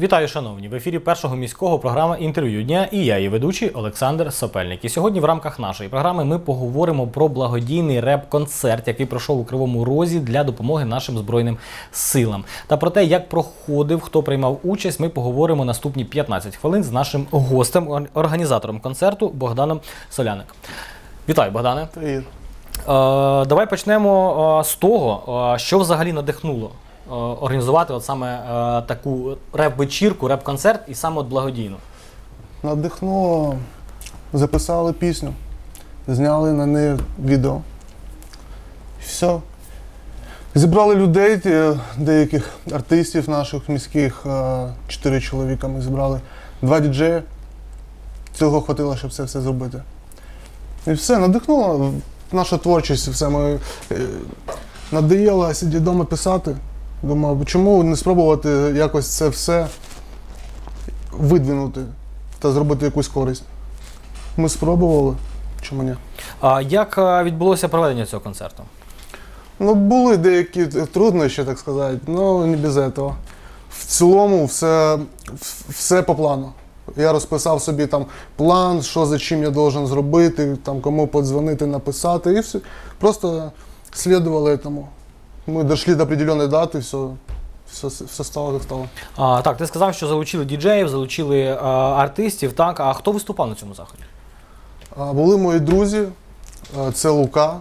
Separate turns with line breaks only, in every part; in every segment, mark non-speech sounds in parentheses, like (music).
Вітаю, шановні! В ефірі першого міського програма інтерв'ю дня і я, її ведучий Олександр Сопельник. І сьогодні в рамках нашої програми ми поговоримо про благодійний реп-концерт, який пройшов у Кривому Розі для допомоги нашим збройним силам. Та про те, як проходив, хто приймав участь, ми поговоримо наступні 15 хвилин з нашим гостем, організатором концерту Богданом Соляник. Вітаю, Богдане.
Привіт.
Е, давай почнемо е, з того, е, що взагалі надихнуло організувати от саме е, таку реп-вечірку, реп-концерт і саме от благодійну.
Надихнуло, записали пісню, зняли на неї відео. І все. Зібрали людей, е, деяких артистів наших міських, е, чотири чоловіка ми зібрали, два діджеї. Цього хватило, щоб це все зробити. І все, надихнуло наша творчість, все ми е, надоїло сидіти вдома писати. Думав, чому не спробувати якось це все видвинути та зробити якусь користь. Ми спробували, чому ні?
А як е, відбулося проведення цього концерту?
Ну, були деякі труднощі, так сказати, але не без цього. В цілому все, все по плану. Я розписав собі там план, що за чим я должен зробити, там, кому подзвонити, написати, і все. Просто слідували цьому. Ми дійшли до определеної дати, все, все, все стало як стало.
А, так, ти сказав, що залучили діджеїв, залучили е, артистів. Так, а хто виступав на цьому заході?
А, Були мої друзі, а, це Лука.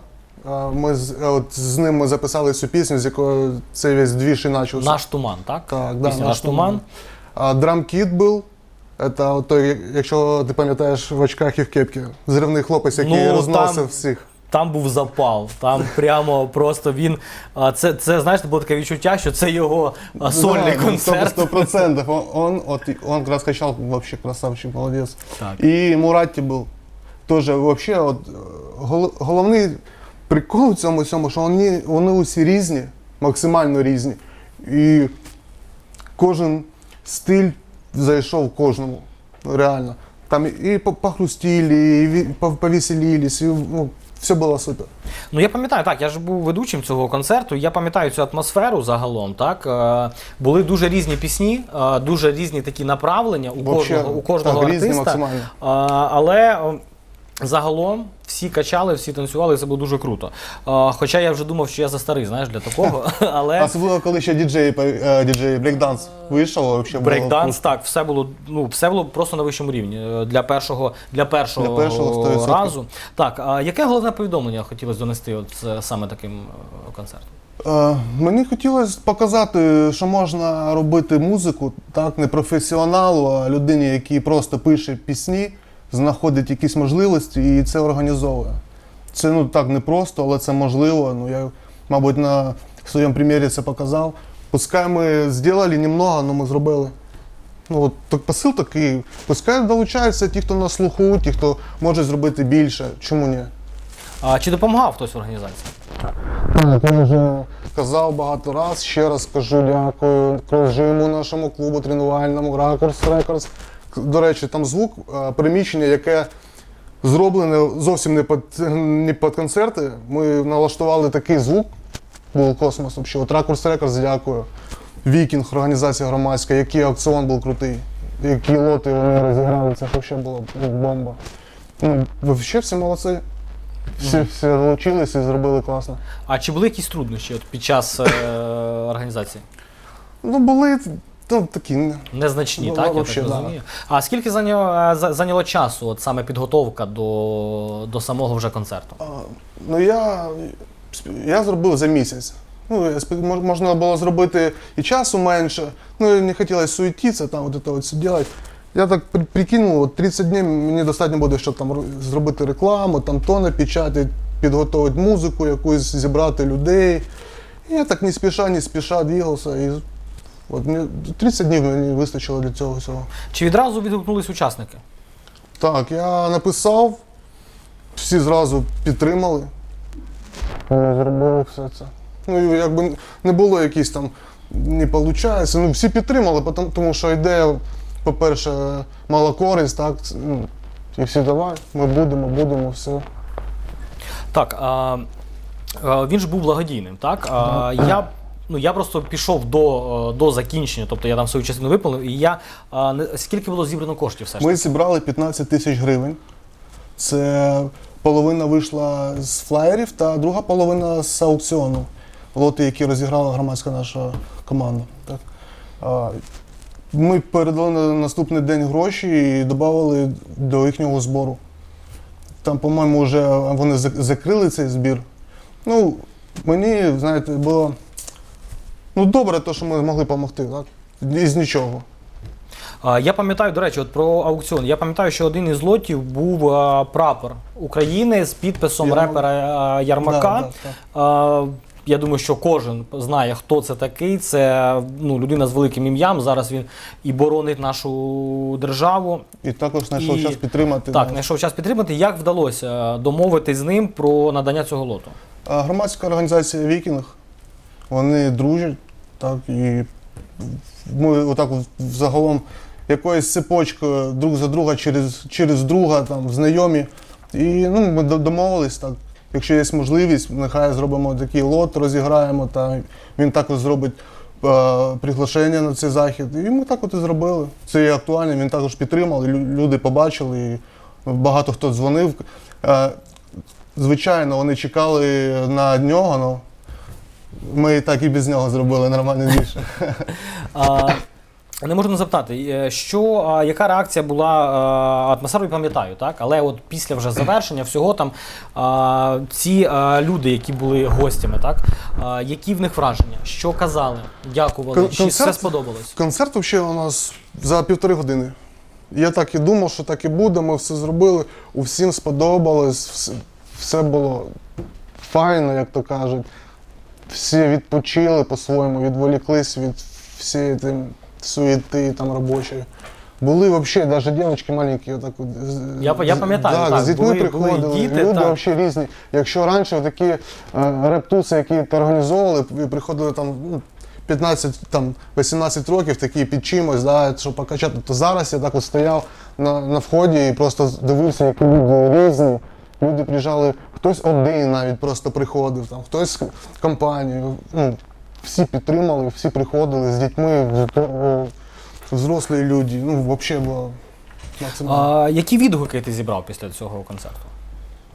А, Ми з, е, от, з ним ми записали цю пісню, з якої цей весь двіж і почався.
Наш туман, так?
Так, да,
Пісня Наш туман.
А драмкіт був. Це той, якщо ти пам'ятаєш в очках і в кепці. Зривний хлопець, який
Ну,
розносив
там-
всіх.
Там був запал, там прямо просто він. Це, це знаєш, було таке відчуття, що це його сольний
Да,
концерт.
Сто процентов. Он, он, от, он раскачал, вообще красавчик, молодец.
Так.
І Муратті був. Теж вообще, от, гол- головний прикол в цьому всьому, що вони, вони усі різні, максимально різні. І кожен стиль зайшов кожному. Реально. Там і по- похрустіли, і повеселились, і ну, все було супер.
Ну я пам'ятаю, так, я ж був ведучим цього концерту. Я пам'ятаю цю атмосферу загалом. Так е, були дуже різні пісні, е, дуже різні такі направлення у
Вообще,
кожного у кожного
так, різні
артиста.
максимально.
А, але е, загалом всі качали, всі танцювали, і це було дуже круто. А, хоча я вже думав, що я за старий, знаєш, для такого. (laughs) Але
Особливо, коли ще діджей, е, діджей брейкданс вийшов,
брейкданс, так, все було ну, все було просто на вищому рівні е, для першого для першого,
Для першого
разу. Так, а яке головне повідомлення хотілося донести от саме таким е, концертом?
Мені хотілося показати, що можна робити музику, так, не професіоналу, а людині, який просто пише пісні, знаходить якісь можливості і це організовує. Це ну так не просто, але це можливо. Ну я, мабуть, на своєму примірі це показав. Пускай ми зробили немного, але ми зробили. Ну, от так посил такий. Пускай долучаються ті, хто на слуху, ті, хто може зробити більше. Чому ні?
А чи допомагав хтось в організації?
Так, я вже казав багато раз, ще раз кажу дякую режиму нашому клубу тренувальному, Ракурс Рекордс. До речі, там звук, е, приміщення, яке зроблене зовсім не під, не під концерти. Ми налаштували такий звук, був космос взагалі. От Ракурс Рекордс, дякую. Вікінг, організація громадська, який аукціон був крутий, які лоти вони розіграли, це взагалі було бомба. Ну, взагалі всі молодці. Всі, всі долучилися і зробили класно.
А чи були якісь труднощі от під час е, організації?
Ну, були ну, такі.
Незначні,
Ну,
так? Я
вообще,
так
да.
А скільки зайняло, е, зайняло часу, от саме підготовка до, до самого вже концерту?
а, Ну я, я зробив за місяць. Ну, я можна було зробити і часу менше. Ну, не хотілося суетитися, там от це от все робити. Я так прикинув, от 30 днів мені достатньо буде, щоб там зробити рекламу, там то напечатати, підготувати музику якусь, зібрати людей. І я так не спіша, не спіша двигався. І от мені 30 днів мені вистачило для цього всього.
Чи відразу відгукнулись учасники?
Так, я написав, всі зразу підтримали. Я зробив все це. Ну, якби не було якісь там не виходить. Ну, всі підтримали, тому що ідея, по-перше, мала користь, так. Ну, і всі давай, ми будемо, будемо, все.
Так, а, а, він ж був благодійним, так? Я Ну я просто пішов до, е, до закінчення, тобто я там свою частину виповнив, і я е, не- скільки було зібрано коштів все ж
Ми зібрали 15 тисяч гривень. Це половина вийшла з флаєрів, та друга половина з аукціону. Лоти, які розіграла громадська наша команда. Так. Ми передали на наступний день гроші і додали до їхнього збору. Там, по-моєму, вже вони закрили цей збір. Ну, мені, знаєте, було ну, добре, те, що ми змогли допомогти, так? Із нічого.
А, Я пам'ятаю, до речі, от про аукціон. Я пам'ятаю, що один із лотів був а, прапор України з підписом
Ярмак.
репера а, Ярмака.
Да, да, так.
А, Я думаю, що кожен знає, хто це такий. Це ну, людина з великим ім'ям. Зараз він і боронить нашу державу.
І також знайшов
І-
час підтримати.
Так, знайшов час підтримати. Як вдалося домовитись з ним про надання цього лоту?
А Громадська організація Вікінг, вони дружать, так, і ми отак от загалом якоюсь цепочкою друг за друга через, через друга, там, знайомі. І ну, ми домовились так. Якщо є можливість, нехай зробимо такий лот, розіграємо, та він також зробить е, приглашення на цей захід. І ми так от і зробили. Це є актуально, він також підтримав, люди побачили, і багато хто дзвонив. Е, Звичайно, вони чекали на нього, але ми і так і без нього зробили нормально більше.
А, не можу не запитати, е, що, а, яка реакція була а, атмосферу, я пам'ятаю, так? Але от після вже завершення всього там а, ці а, люди, які були гостями, так? А, які в них враження? Що казали? Дякували?
Кон-
Чи все
концерт-
сподобалось?
Концерт взагалі у нас за півтори години. Я так і думав, що так і буде. Ми все зробили. Усім сподобалось, все, все було файно, як то кажуть. Всі відпочили по-своєму, відволіклись від всієї тим суєти там робочої. Були взагалі, навіть дівчатки маленькі, отак от,
Я я пам'ятаю,
да,
так,
з дітьми
були- були
приходили.
діти,
люди
так.
взагалі різні. Якщо раніше такі е, рептуси, які ти організовували, і приходили там ну, 15, там, 18 років, такі під чимось, да, щоб покачати, то зараз я так от стояв на, на вході і просто дивився, які люди різні. Люди приїжджали, хтось один навіть просто приходив, там, хтось з компанією. Ну, всі підтримали, всі приходили з дітьми, взрослі люди. Ну, взагалі було максимально.
А, які відгуки ти зібрав після цього концерту?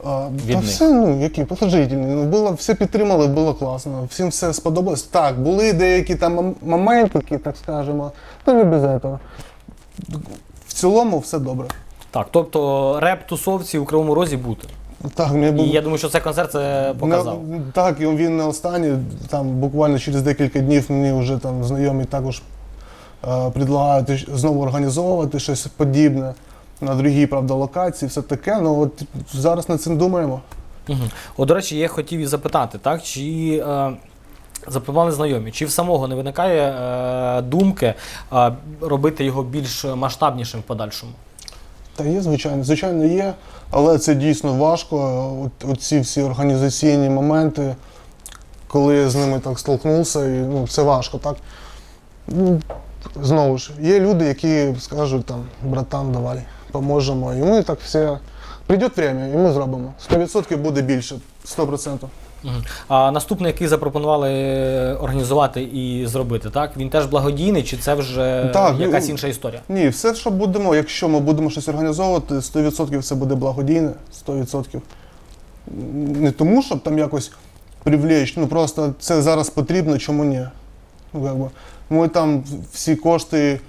А,
від
та
них?
все, ну, які положительні. Ну, було, все підтримали, було класно. Всім все сподобалось. Так, були деякі там мом- моментики, так скажемо, ну не без цього. В цілому все добре.
Так, тобто реп-тусовці у Кривому Розі бути.
Так, мені
І я думаю, що цей концерт це показав.
Не- так, і він не останній. Там буквально через декілька днів мені вже там знайомі також е, предлагають знову організовувати щось подібне на другій, правда, локації, все таке. Ну от зараз над цим думаємо.
Угу. От, до речі, я хотів і запитати, так, чи е, запропонували знайомі, чи в самого не виникає е, думки е, робити його більш масштабнішим в подальшому?
Та є, звичайно, звичайно, є, але це дійсно важко. От, от ці всі організаційні моменти, коли я з ними так столкнувся, і ну, це важко, так? Ну, знову ж, є люди, які скажуть там, братан, давай, поможемо. І ми так все. Прийде время, і ми зробимо. 100% буде більше, 100%.
А наступний, який запропонували організувати і зробити, так? Він теж благодійний, чи це вже
Так,
якась
ну,
інша історія?
Ні, все, що будемо, якщо ми будемо щось організовувати, 100% це буде благодійне, 100%. Не тому, щоб там якось привлечь, ну просто це зараз потрібно, чому ні. Ну, як би, ми там всі кошти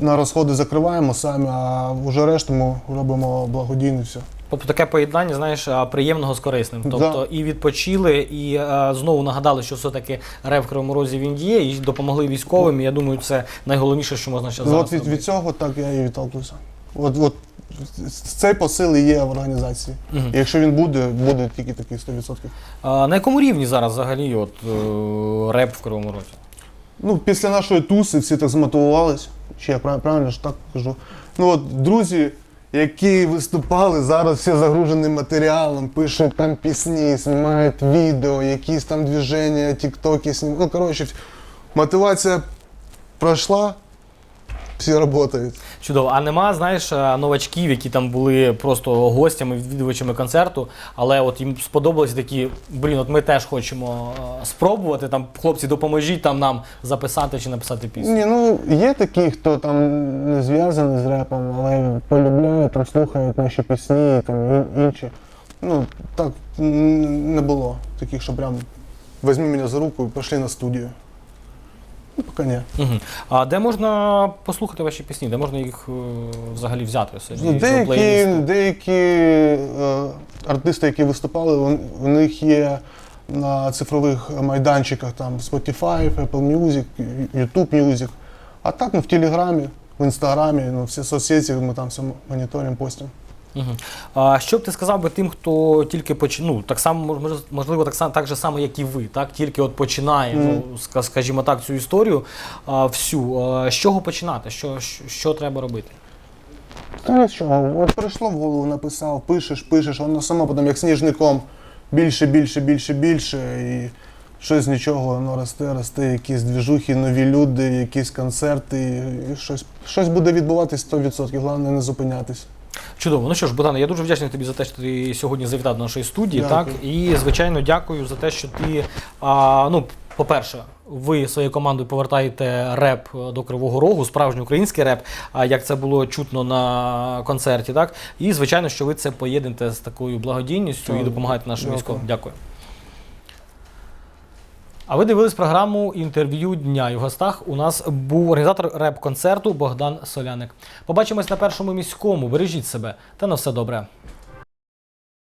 на розходи закриваємо самі, а вже решту ми робимо благодійно все.
Тобто таке поєднання, знаєш, приємного з корисним.
Да.
Тобто і відпочили, і е, знову нагадали, що все-таки реп в Кривому Розі він є, і допомогли військовим. І я думаю, це найголовніше, що можна ще зараз
От від, від цього так я і відтолкнувся. От, от цей посил і є в організації. І якщо він буде, буде тільки такий 100%.
А, на якому рівні зараз взагалі от, е, реп в Кривому Розі?
Ну, після нашої туси всі так змотивувались. Чи я правильно ж так кажу? Ну от друзі, які виступали, зараз все загружені матеріалом, пишуть там пісні, знімають відео, якісь там движення, тіктоки знімають. Ну, коротше, мотивація пройшла, Всі працюють.
Чудово. А нема, знаєш, е, новачків, які там були просто гостями, відвідувачами концерту, але от їм сподобалось такі, блін, от ми теж хочемо е, спробувати. Там, хлопці, допоможіть там нам записати чи написати пісню.
Ні, ну є такі, хто там не зв'язаний з репом, але полюбляють, там слухають наші пісні, там і- інші. Ну, так не було таких, що прям візьми мене за руку і пішли на студію. Ну, поки ні.
Угу. А де можна послухати ваші пісні? Де можна їх е, взагалі взяти собі?
Ну,
до
деякі деякі е, артисти, які виступали, у, у них є на цифрових майданчиках там Spotify, Apple Music, YouTube Music. А так ну, в Телеграмі, в Інстаграмі, ну, всі соцсеті ми там все моніторимо, постимо.
Угу. А що б ти сказав би тим, хто тільки поч... ну, так само, можливо, так само, так же само, як і ви, так? Тільки от починає, ну, скажімо так, цю історію а, всю. А, з чого починати? Що, що, що треба робити?
Та от прийшло в голову, написав, пишеш, пишеш, воно само потім як сніжником більше, більше, більше, більше. І щось з нічого воно росте, росте, якісь двіжухи, нові люди, якісь концерти, і щось, щось буде відбуватись 100%. Головне не зупинятись.
Чудово. Ну що ж, Богдане, я дуже вдячний тобі за те, що ти сьогодні завітав до нашої студії.
Дякую.
Так? І, звичайно, дякую за те, що ти, а, ну, по-перше, ви своєю командою повертаєте реп до Кривого Рогу, справжній український реп, а як це було чутно на концерті, так? І, звичайно, що ви це поєднете з такою благодійністю і допомагаєте нашим
Дякую.
військовим. Дякую. А ви дивились програму інтерв'ю дня. І в гостах у нас був організатор реп-концерту Богдан Соляник. Побачимось на першому міському. Бережіть себе та на все добре.